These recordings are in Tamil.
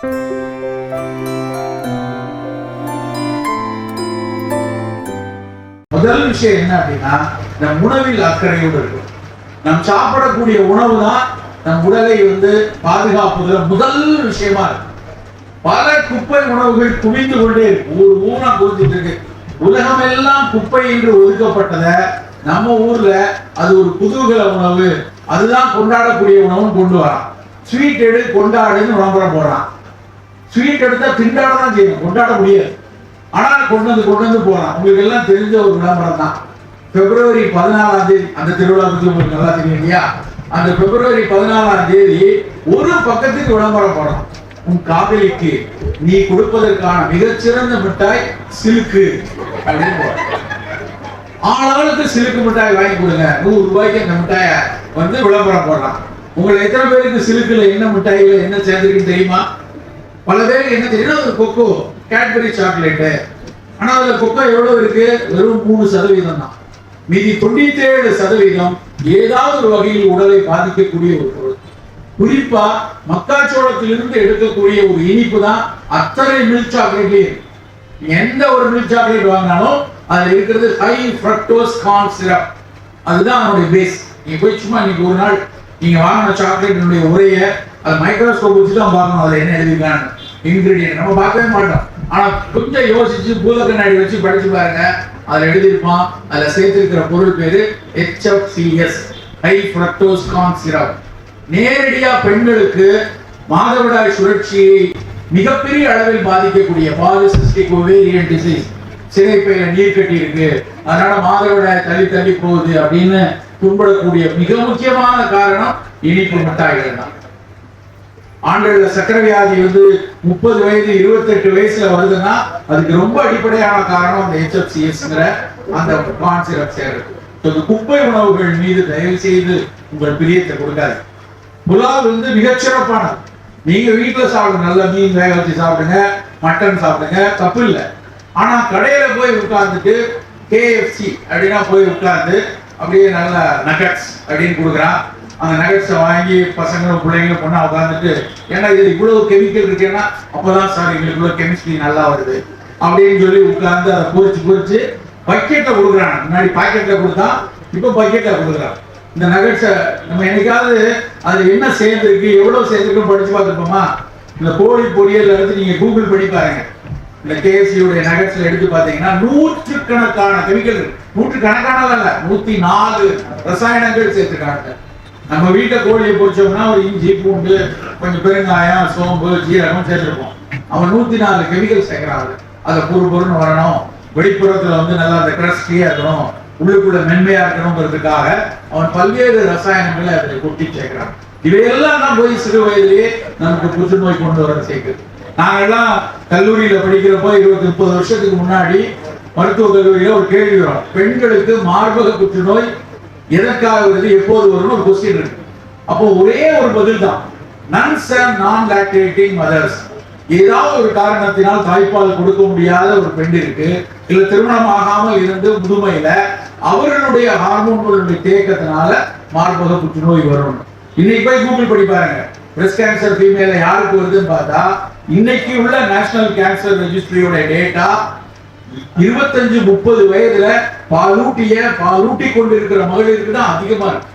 முதல் விஷயம் என்ன அப்படின்னா நம் உணவில் அக்கறையோடு இருக்கும் நம் சாப்பிடக்கூடிய உணவு தான் நம் உடலை வந்து பாதுகாப்பதுல முதல் விஷயமா இருக்கு. பல குப்பை உணவுகள் குவிந்து கொண்டே இருக்கு. ஒரு ஊனா குவிஞ்சிட்டு இருக்கு. உலகம் எல்லாம் குப்பை என்று ஒதுக்கப்பட்டதை நம்ம ஊர்ல அது ஒரு குதூகல உணவு. அதுதான் கொண்டாடக்கூடிய உணவுன்னு கொண்டு வரான். ஸ்வீட் எடு கொண்டாடுன்னு விளம்பரம் போடுறான். ஸ்வீட் எடுத்தா திண்டாட தான் செய்யணும் கொண்டாட முடியாது. ஆனால் கொண்டு வந்து கொண்டு வந்து போகலாம் உங்களுக்கு எல்லாம் தெரிஞ்ச ஒரு விளம்பரம் தான். பிப்ரவரி பதினாலாம் தேதி அந்த திருவிழா பற்றி உங்களுக்கு நல்லா தெரியும் இல்லையா? அந்த பிப்ரவரி பதினாலாம் தேதி ஒரு பக்கத்துக்கு விளம்பரம் போடணும். உன் காதலிக்கு நீ கொடுப்பதற்கான மிகச்சிறந்த மிட்டாய் சிலுக்கு அப்படின்னு ஆளாளுக்கு சிலுக்கு மிட்டாய் வாங்கி கொடுங்க. நூறு ரூபாய்க்கு அந்த மிட்டாய வந்து விளம்பரம் போடலாம். உங்களை எத்தனை பேருக்கு சிலுக்குல என்ன மிட்டாயில என்ன சேர்ந்துருக்குன்னு தெரியுமா? பல பேருக்கு என்ன தெரியும் ஒரு கொக்கோ? கேட்பரி சாக்லேட்டு ஆனால் அதில் கொக்கோ எவ்வளோ இருக்கு? வெறும் மூணு சதவீதம் தான். மீதி தொண்ணூத்தி ஏழு சதவீதம் ஏதாவது ஒரு வகையில் உடலை பாதிக்கக்கூடிய ஒரு பொருள். குறிப்பா மக்காச்சோளத்திலிருந்து எடுக்கக்கூடிய ஒரு இனிப்பு தான் அத்தனை மில்க் சாக்லேட்லயே எந்த ஒரு மில்க் சாக்லேட் வாங்கினாலும் அதுல இருக்கிறது ஹை ஃப்ரக்டோஸ் கார்ன் சிரப் அதுதான் அவனுடைய பேஸ் நீங்க போய் சும்மா இன்னைக்கு ஒரு நாள் நீங்க வாங்கின சாக்லேட்டினுடைய உரையை அது மைக்ரோஸ்கோப் வச்சு தான் பார்க்கணும். அதில் என்ன எழுதிருக்கான்னு இன்கிரீடியன்ட் நம்ம பார்க்கவே மாட்டோம். ஆனா கொஞ்சம் யோசிச்சு பூத கண்ணாடி வச்சு படிச்சு பாருங்க. அதுல எழுதியிருப்பான். அதுல சேர்த்திருக்கிற பொருள் பேரு HFCS high fructose corn syrup நேரடியா பெண்களுக்கு மாதவிடாய் சுழற்சியை மிகப்பெரிய அளவில் பாதிக்கக்கூடிய பாலிசிஸ்டிக் ஓவேரியன் டிசீஸ் சிறைப்பையில நீர் கட்டி இருக்கு அதனால மாதவிடாய் தள்ளி தள்ளி போகுது அப்படின்னு துன்படக்கூடிய மிக முக்கியமான காரணம் இனிப்பு மிட்டாய்கள் தான். ஆண்டுகள சக்கர வியாதி வந்து முப்பது வயது இருபத்தெட்டு வயசுல வருதுன்னா அதுக்கு ரொம்ப அடிப்படையான காரணம் அந்த ஹெச்எஃப்சிஎஸ்ங்கிற அந்த கான் சிரப் சேருது இந்த குப்பை உணவுகள் மீது தயவு செய்து உங்கள் பிரியத்தை கொடுக்காது புலாவ் வந்து மிகச்சிறப்பானது நீங்க வீட்டுல சாப்பிடுங்க நல்ல மீன் வேக வச்சு சாப்பிடுங்க மட்டன் சாப்பிடுங்க தப்பு இல்லை. ஆனா கடையில போய் உட்கார்ந்துட்டு கேஎஃப்சி அப்படின்னா போய் உட்கார்ந்து அப்படியே நல்ல நகட்ஸ் அப்படின்னு கொடுக்குறான். அந்த நகைச்சை வாங்கி பசங்களும் பிள்ளைங்களும் பொண்ணா உட்காந்துட்டு ஏன்னா இது இவ்வளவு கெமிக்கல் இருக்குன்னால் அப்போ தான் சார் எங்களுக்கு இவ்வளோ கெமிஸ்ட்ரி நல்லா வருது. அப்படின்னு சொல்லி உட்காந்து அதை பொரிச்சு பொரிச்சு பக்கெட்டில் கொடுக்குறாங்க. முன்னாடி பாக்கெட்டில் கொடுத்தா இப்போ பக்கெட்டில் கொடுக்குறான் இந்த நகைச்சை நம்ம என்னைக்காவது அது என்ன சேர்ந்துருக்கு எவ்வளோ சேர்ந்துருக்குன்னு படித்து பார்த்துருப்போமா? இந்த கோழி பொரியல் எடுத்து நீங்கள் கூகுள் பண்ணி பாருங்க. இந்த கேஎஸ்சியுடைய நகட்ஸ்ல எடுத்து பார்த்தீங்கன்னா நூற்றுக்கணக்கான கெமிக்கல் நூற்றுக்கணக்கானது அல்ல நூற்றி நாலு ரசாயனங்கள் சேர்த்துருக்காங்க. நம்ம வீட்டை கோழியை பொறிச்சோம்னா ஒரு இஞ்சி பூண்டு கொஞ்சம் பெருங்காயம் சோம்பு ஜீரகம் சேர்த்துருப்போம். அவன் நூத்தி நாலு கெமிக்கல் சேர்க்கிறாங்க அதை பொறு பொருன்னு வரணும். வெளிப்புறத்துல வந்து நல்லா அந்த கிரஸ்டியா இருக்கணும். உள்ளுக்குள்ள மென்மையா இருக்கணுங்கிறதுக்காக அவன் பல்வேறு ரசாயனங்களை அதில் கொட்டி சேர்க்கிறான். இவையெல்லாம் தான் போய் சிறு வயதிலேயே நமக்கு புற்றுநோய் கொண்டு வர சேர்க்குது. நாங்கெல்லாம் கல்லூரியில படிக்கிறப்போ இருபத்தி முப்பது வருஷத்துக்கு முன்னாடி மருத்துவ கல்லூரியில ஒரு கேள்வி வரும். பெண்களுக்கு மார்பக புற்றுநோய் எதற்காக வருது? எப்போது வரும்னு ஒரு கொஸ்டின் இருக்கு. அப்போ ஒரே ஒரு பதில் தான் nuns and non lactating mothers ஏதாவது ஒரு காரணத்தினால் தாய்ப்பால் கொடுக்க முடியாத ஒரு பெண் இருக்கு. இல்ல திருமணம் ஆகாமல் இருந்து முதுமையில அவர்களுடைய ஹார்மோன்களுடைய தேக்கத்தினால மார்பக புற்றுநோய் வரும். இன்னைக்கு போய் கூகுள் பண்ணி பாருங்க. பிரஸ்ட் கேன்சர் ஃபீமேல யாருக்கு வருதுன்னு பார்த்தா இன்னைக்கு உள்ள நேஷனல் கேன்சர் ரெஜிஸ்ட்ரியோட டேட்டா இருபத்தஞ்சு முப்பது வயதுல பாலூட்டிய பாலூட்டி கொண்டு இருக்கிற மகளிருக்கு தான் அதிகமா இருக்கு.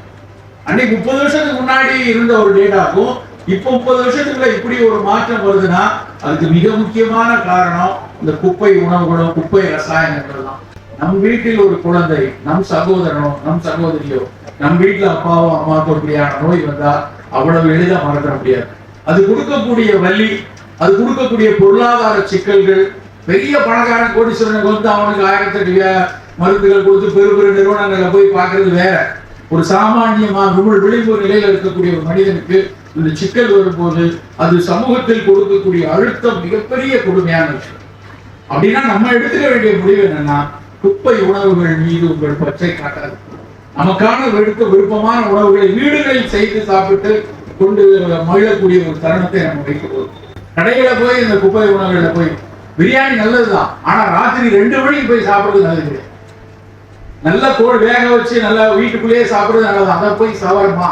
அன்னைக்கு முப்பது வருஷத்துக்கு முன்னாடி இருந்த ஒரு டேட்டாக்கும் இப்போ முப்பது வருஷத்துக்குள்ள இப்படி ஒரு மாற்றம் வருதுன்னா அதுக்கு மிக முக்கியமான காரணம் இந்த குப்பை உணவுகளும் குப்பை ரசாயனங்கள் தான் நம் வீட்டில் ஒரு குழந்தை நம் சகோதரனோ நம் சகோதரியோ நம் வீட்டுல அப்பாவோ அம்மாவுக்கு இப்படியான நோய் வந்தா அவ்வளவு எளிதா மறந்துட முடியாது. அது கொடுக்கக்கூடிய வலி அது கொடுக்கக்கூடிய பொருளாதார சிக்கல்கள் பெரிய பணக்காரன் கோடீஸ்வரனுக்கு வந்து அவனுக்கு ஆயிரத்தி மருந்துகள் கொடுத்து பெரு பெரு நிறுவனங்களை போய் பார்க்கறது வேற. ஒரு சாமானியமா உங்கள் விளிம்பு நிலையில இருக்கக்கூடிய ஒரு மனிதனுக்கு இந்த சிக்கல் வரும்போது அது சமூகத்தில் கொடுக்கக்கூடிய அழுத்தம் மிகப்பெரிய கொடுமையான விஷயம். அப்படின்னா நம்ம எடுத்துக்க வேண்டிய முடிவு என்னன்னா குப்பை உணவுகள் மீது உங்கள் பச்சை காட்டாது நமக்கான எடுக்க விருப்பமான உணவுகளை வீடுகளில் செய்து சாப்பிட்டு கொண்டு மகிழக்கூடிய ஒரு தருணத்தை நம்ம வைக்கிறோம் கடையில போய் இந்த குப்பை உணவுகளில் போய் பிரியாணி நல்லதுதான். ஆனா ராத்திரி ரெண்டு மணிக்கு போய் சாப்பிடுறது நல்லது நல்ல கோழி வேக வச்சு நல்லா வீட்டுக்குள்ளேயே சாப்பிடுறது நல்லது. அதை போய் சவரமா.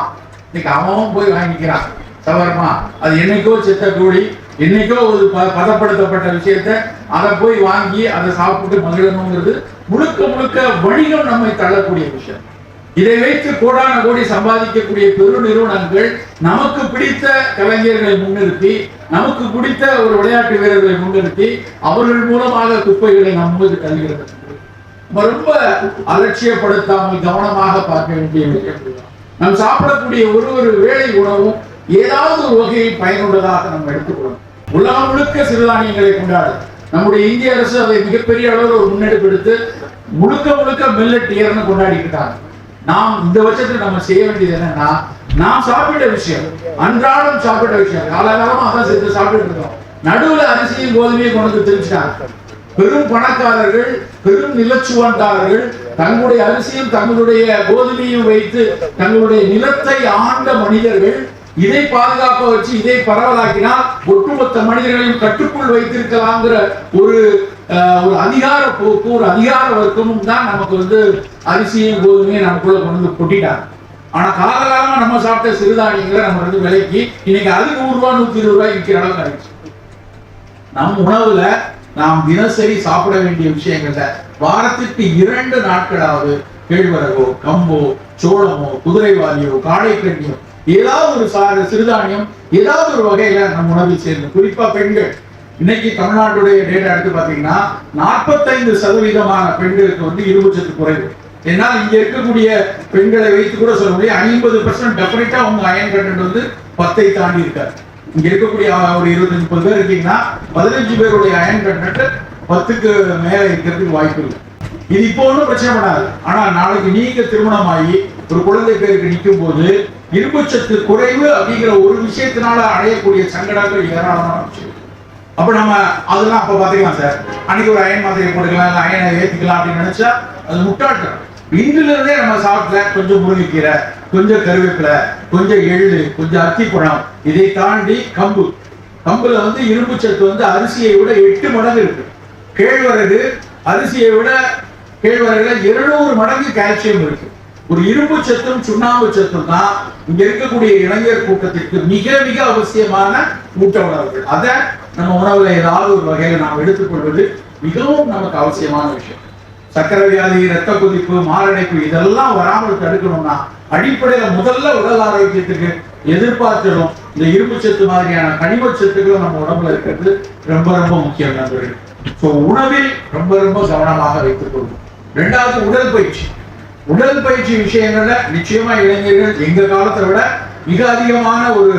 இன்னைக்கு அவன் போய் வாங்கிக்கிறான். சவரமா. அது என்னைக்கோ செத்த கோழி என்னைக்கோ ஒரு ப- பதப்படுத்தப்பட்ட விஷயத்த அதை போய் வாங்கி அதை சாப்பிட்டு மகிழணுங்கிறது முழுக்க முழுக்க வணிகம் நம்மை தள்ளக்கூடிய விஷயம். இதை வைத்து கோடான கோடி சம்பாதிக்கக்கூடிய பெரு நிறுவனங்கள் நமக்கு பிடித்த கலைஞர்களை முன்னிறுத்தி நமக்கு பிடித்த ஒரு விளையாட்டு வீரர்களை முன்னிறுத்தி அவர்கள் மூலமாக குப்பைகளை நம்முது தருகிறது ரொம்ப அலட்சியப்படுத்தாமல் கவனமாக பார்க்க வேண்டிய விஷயம். நாம் சாப்பிடக்கூடிய ஒரு ஒரு வேலை உணவும் ஏதாவது ஒரு வகையில் பயனுள்ளதாக நம்ம எடுத்துக்கொள்ளணும். உலகம் முழுக்க சிறுதானியங்களை கொண்டாடு. நம்முடைய இந்திய அரசு அதை மிகப்பெரிய அளவில் ஒரு முன்னெடுப்பு எடுத்து முழுக்க முழுக்க மில்லட் இயர்னு கொண்டாடிக்கிட்டாங்க நாம் இந்த வருஷத்துல நம்ம செய்ய வேண்டியது என்னன்னா நாம் சாப்பிட்ட விஷயம் அன்றாடம் சாப்பிட்ட விஷயம் காலகாலமா அதான் சேர்த்து சாப்பிட்டு இருக்கோம். நடுவுல அரிசியும் கோதுமையும் கொண்டு தெரிஞ்சுட்டாங்க பெரும் பணக்காரர்கள் பெரும் நிலச்சுவண்டார்கள் தங்களுடைய அரிசியும் தங்களுடைய கோதுமையும் வைத்து தங்களுடைய நிலத்தை ஆண்ட மனிதர்கள் இதை பாதுகாப்ப வச்சு இதை பரவலாக்கினால் ஒட்டுமொத்த மனிதர்களையும் கட்டுக்குள் வைத்திருக்கலாங்கிற ஒரு அஹ், ஒரு அதிகார போக்கு ஒரு அதிகார வர்க்கமும் தான் நமக்கு வந்து அரிசியும் கோதுமையும் நமக்குள்ள கொண்டு வந்து கொட்டிட்டாங்க. ஆனா காலகாலமா நம்ம சாப்பிட்ட சிறுதானியங்களை நம்ம வந்து விலைக்கு இன்னைக்கு அது நூறு ரூபாய் நூத்தி இருபது ரூபாய் விற்கிற அளவுக்கு ஆயிடுச்சு. நம் உணவுல நாம் தினசரி சாப்பிட வேண்டிய விஷயங்கள்ல வாரத்திற்கு இரண்டு நாட்களாவது கேழ்வரகோ கம்போ சோளமோ குதிரைவாலியோ காடைக்கண்ணியோ ஏதாவது ஒரு சார சிறுதானியம் ஏதாவது ஒரு வகையில நம் உணவில் சேர்ந்து குறிப்பா பெண்கள். இன்னைக்கு தமிழ்நாட்டுடைய டேட்டா எடுத்து பாத்தீங்கன்னா நாற்பத்தைந்து சதவீதமான பெண்களுக்கு வந்து இருபட்சத்து குறைவு. ஏன்னா இங்க இருக்கக்கூடிய பெண்களை வைத்து கூட சொல்ல முடியும். ஐம்பது பர்சன்ட் டெஃபினட்டா உங்க அயன் கண்டென்ட் வந்து பத்தை தாண்டி இருக்காரு இங்க இருக்கக்கூடிய ஒரு இருபத்தஞ்சு முப்பது பேர் இருக்கீங்கன்னா பதினஞ்சு பேருடைய அயன் கண்டென்ட் பத்துக்கு மேல இருக்கிறதுக்கு வாய்ப்பு இல்லை இது இப்போ ஒன்றும் பிரச்சனை பண்ணாது. ஆனா நாளைக்கு நீங்க திருமணமாகி ஒரு குழந்தை பேருக்கு நிற்கும் போது இரும்புச்சத்து குறைவு அப்படிங்கிற ஒரு விஷயத்தினால அடையக்கூடிய சங்கடங்கள் ஏராளமான விஷயம். அப்ப நம்ம அதெல்லாம் அப்ப பாத்துக்கலாம் சார். அன்னைக்கு ஒரு அயன் மாத்திரை போட்டுக்கலாம் இல்ல அயனை ஏத்திக்கலாம் அப்படின்னு நினைச்சா அது முட்டாட்டம் இன்றுல இருந்தே நம்ம சாப்பிட்டல கொஞ்சம் முருங்கைக்கீரை கொஞ்சம் கருவேப்பிலை கொஞ்சம் எள்ளு கொஞ்சம் அத்தி பழம் இதை தாண்டி கம்பு. கம்புல வந்து இரும்பு சத்து வந்து அரிசியை விட எட்டு மடங்கு இருக்கு. கேழ்வரகு அரிசியை விட கேழ்வரகுல இருநூறு மடங்கு கால்சியம் இருக்கு. ஒரு இரும்பு சத்தும் சுண்ணாம்பு சத்தும் தான் இங்க இருக்கக்கூடிய இளைஞர் கூட்டத்திற்கு மிக மிக அவசியமான ஊட்ட உணவுகள். அதை நம்ம உணவுல ஏதாவது ஒரு வகையில நாம் எடுத்துக்கொள்வது மிகவும் நமக்கு அவசியமான விஷயம். சக்கரை வியாதி ரத்த கொதிப்பு மாரடைப்பு இதெல்லாம் வராமல் தடுக்கணும்னா அடிப்படையில முதல்ல உடல் ஆரோக்கியத்துக்கு எதிர்பார்த்திடும் இந்த இரும்பு சத்து மாதிரியான கனிம சத்துக்களும் நம்ம உடம்புல இருக்கிறது ரொம்ப ரொம்ப முக்கியம் நண்பர்கள். ஸோ உணவில் ரொம்ப ரொம்ப கவனமாக வைத்துக் கொள்வோம். ரெண்டாவது உடற்பயிற்சி உடற்பயிற்சி விஷயங்கள்ல நிச்சயமா இளைஞர்கள் எங்க காலத்தை விட மிக அதிகமான ஒரு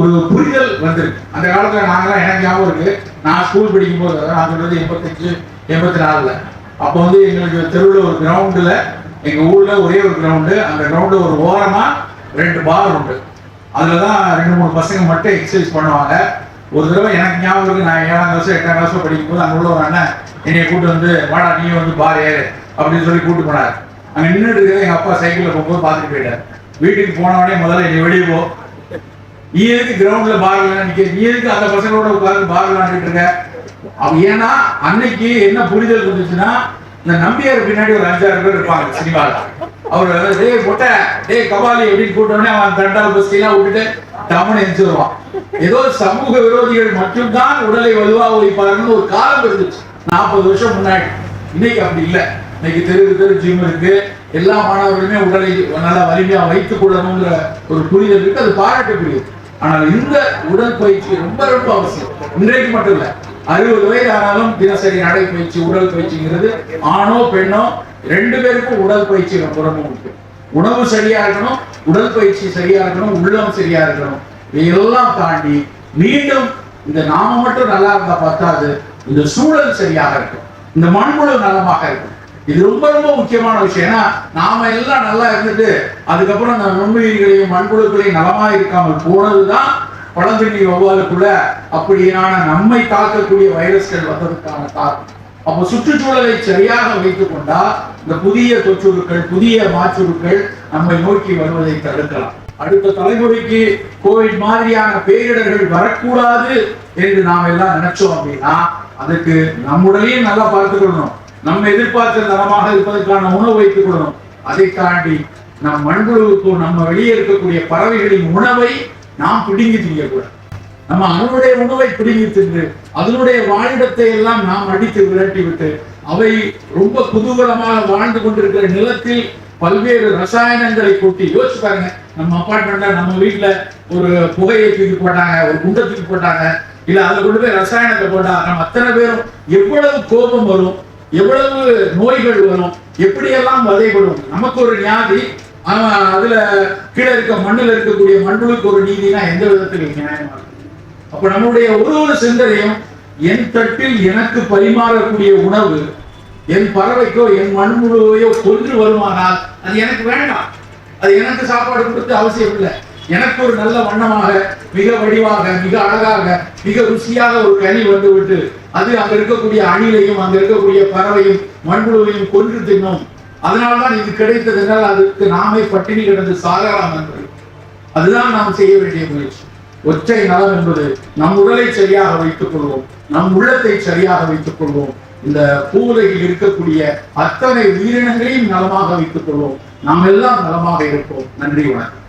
ஒரு புரிதல் வந்திருக்கு. அந்த காலத்துல நாங்கெல்லாம் எனக்கு ஞாபகம் இருக்கு. நான் ஸ்கூல் படிக்கும் போது நான் சொல்றது எண்பத்தஞ்சு எண்பத்தி நாலுல. அப்போ வந்து எங்களுக்கு தெருவில் ஒரு கிரவுண்டில் எங்க ஊர்ல ஒரே ஒரு கிரவுண்டு அந்த கிரவுண்டு ஒரு ஓரமா ரெண்டு பார் உண்டு. அதுல தான் ரெண்டு மூணு பசங்க மட்டும் எக்ஸசைஸ் பண்ணுவாங்க. ஒரு தடவை எனக்கு ஞாபகம் இருக்கு நான் ஏழாம் கிளாஸ் எட்டாம் கிளாஸ் படிக்கும் போது அங்க உள்ள ஒரு அண்ணன் என்னைய கூட்டு வந்து வாடா நீ வந்து பாரு அப்படின்னு சொல்லி கூட்டு போனார். அங்க நின்றுட்டு இருக்கிறத எங்க அப்பா சைக்கிள்ல போகும்போது பார்த்துட்டு போயிட்டார். வீட்டுக்கு போனவனே முதல்ல என்னை வெளியே போ. நீ எதுக்கு கிரவுண்ட்ல பார் விளையாண்டு நீ எதுக்கு அந்த பசங்களோட உட்கார்ந்து பார் விளையாண்டுட்டு இருக்க? ஏன்னா அன்னைக்கு என்ன புரிதல் இருந்துச்சுன்னா இந்த நம்பியார் பின்னாடி ஒரு அஞ்சாறு பேர் இருப்பாங்க சினிமால. அவர் டேய் பொட்ட டேய் கபாலி அப்படின்னு கூட்டோடனே அவன் தண்டால் பஸ்கெல்லாம் விட்டுட்டு டமன் எரிச்சிருவான் ஏதோ சமூக விரோதிகள் மட்டும்தான் உடலை வலுவாக ஒழிப்பாருன்னு ஒரு காலம் இருந்துச்சு. நாற்பது வருஷம் முன்னாடி. இன்னைக்கு அப்படி இல்லை. இன்னைக்கு தெரு தெரு ஜிம் இருக்கு. எல்லா மாணவர்களுமே உடலை நல்லா வலிமையா வைத்துக் கொள்ளணுங்கிற ஒரு புரிதல் இருக்கு. அது பாராட்டக்கூடியது. ஆனால் இந்த உடற்பயிற்சி ரொம்ப ரொம்ப அவசியம். இன்றைக்கு மட்டும் இல்ல. அறுபது வயது ஆனாலும் தினசரி நடைப்பயிற்சி உடல் பயிற்சிங்கிறது ஆணோ பெண்ணோ ரெண்டு பேருக்கும் உடல் பயிற்சி ரொம்ப உண்டு. உணவு சரியா இருக்கணும் உடல் பயிற்சி சரியா இருக்கணும் உள்ளம் சரியா இருக்கணும். இதையெல்லாம் தாண்டி மீண்டும் இந்த நாம மட்டும் நல்லா இருந்தா பத்தாது இந்த சூழல் சரியாக இருக்கும். இந்த மண்புழு நலமாக இருக்கும். இது ரொம்ப ரொம்ப முக்கியமான விஷயம். ஏன்னா நாம எல்லாம் நல்லா இருந்துட்டு அதுக்கப்புறம் அந்த நுண்ணுயிர்களையும் மண்புழுக்களையும் நலமா இருக்காமல் போனதுதான் பழந்தண்ணி வௌவாலுக்குள்ள அப்படியான நம்மை தாக்கக்கூடிய வைரஸ்கள் வந்ததுக்கான காரணம். அப்போ சுற்றுச்சூழலை சரியாக வைத்துக் கொண்டா இந்த புதிய தொற்றுருக்கள் புதிய மாற்றுருக்கள் நம்மை நோக்கி வருவதை தடுக்கலாம். அடுத்த தலைமுறைக்கு கோவிட் மாதிரியான பேரிடர்கள் வரக்கூடாது என்று நாம் எல்லாம் நினைச்சோம் அப்படின்னா அதுக்கு நம்முடலையும் நல்லா பார்த்துக்கொள்ளணும். நம்ம எதிர்பார்த்த தரமாக இருப்பதற்கான உணவு வைத்துக் கொள்ளணும். அதை தாண்டி நம் மண்புழுவுக்கும் நம்ம வெளியே இருக்கக்கூடிய பறவைகளின் உணவை நாம் பிடுங்கி திங்கக்கூடாது. நம்ம அதனுடைய உணவை பிடுங்கி தின்று அதனுடைய வாழிடத்தை எல்லாம் நாம் அடித்து விரட்டி விட்டு அவை ரொம்ப குதூகலமாக வாழ்ந்து கொண்டிருக்கிற நிலத்தில் பல்வேறு ரசாயனங்களை கொட்டி யோசிச்சு பாருங்க. நம்ம அப்பார்ட்மெண்ட்ல நம்ம வீட்டுல ஒரு புகையை தூக்கி போட்டாங்க ஒரு குண்டை தூக்கி போட்டாங்க இல்ல அதுல கொண்டு போய் ரசாயனத்தை போட்டா நம்ம அத்தனை பேரும் எவ்வளவு கோபம் வரும் எவ்வளவு நோய்கள் வரும் எப்படியெல்லாம் வதைப்படும் நமக்கு ஒரு நியாதி அவன் அதுல கீழே இருக்க மண்ணில் இருக்கக்கூடிய மண்புழுக்கு ஒரு நீதினா எந்த விதத்தில் நியாயமா இருக்கும். அப்ப நம்முடைய ஒரு ஒரு சிந்தனையும் என் தட்டில் எனக்கு பரிமாறக்கூடிய உணவு என் பறவைக்கோ என் மண்புழுவையோ கொன்று வருமானால் அது எனக்கு வேண்டாம். அது எனக்கு சாப்பாடு கொடுத்து அவசியம் இல்லை எனக்கு ஒரு நல்ல வண்ணமாக மிக வடிவாக மிக அழகாக மிக ருசியாக ஒரு கனி வந்து விட்டு அது அங்க இருக்கக்கூடிய அணிலையும் அங்க இருக்கக்கூடிய பறவையும் மண்புழுவையும் கொன்று தின்னும். அதனால்தான் இது கிடைத்ததனால் அதுக்கு நாமே பட்டினி கிடந்து சாகலாம் என்று அதுதான் நாம் செய்ய வேண்டிய முயற்சி. ஒற்றை நலம் என்பது நம் உடலை சரியாக வைத்துக் கொள்வோம் நம் உள்ளத்தை சரியாக வைத்துக் கொள்வோம். இந்த பூவுலகில் இருக்கக்கூடிய அத்தனை உயிரினங்களையும் நலமாக வைத்துக் கொள்வோம். நாம் எல்லாம் நலமாக இருப்போம். நன்றி வணக்கம்.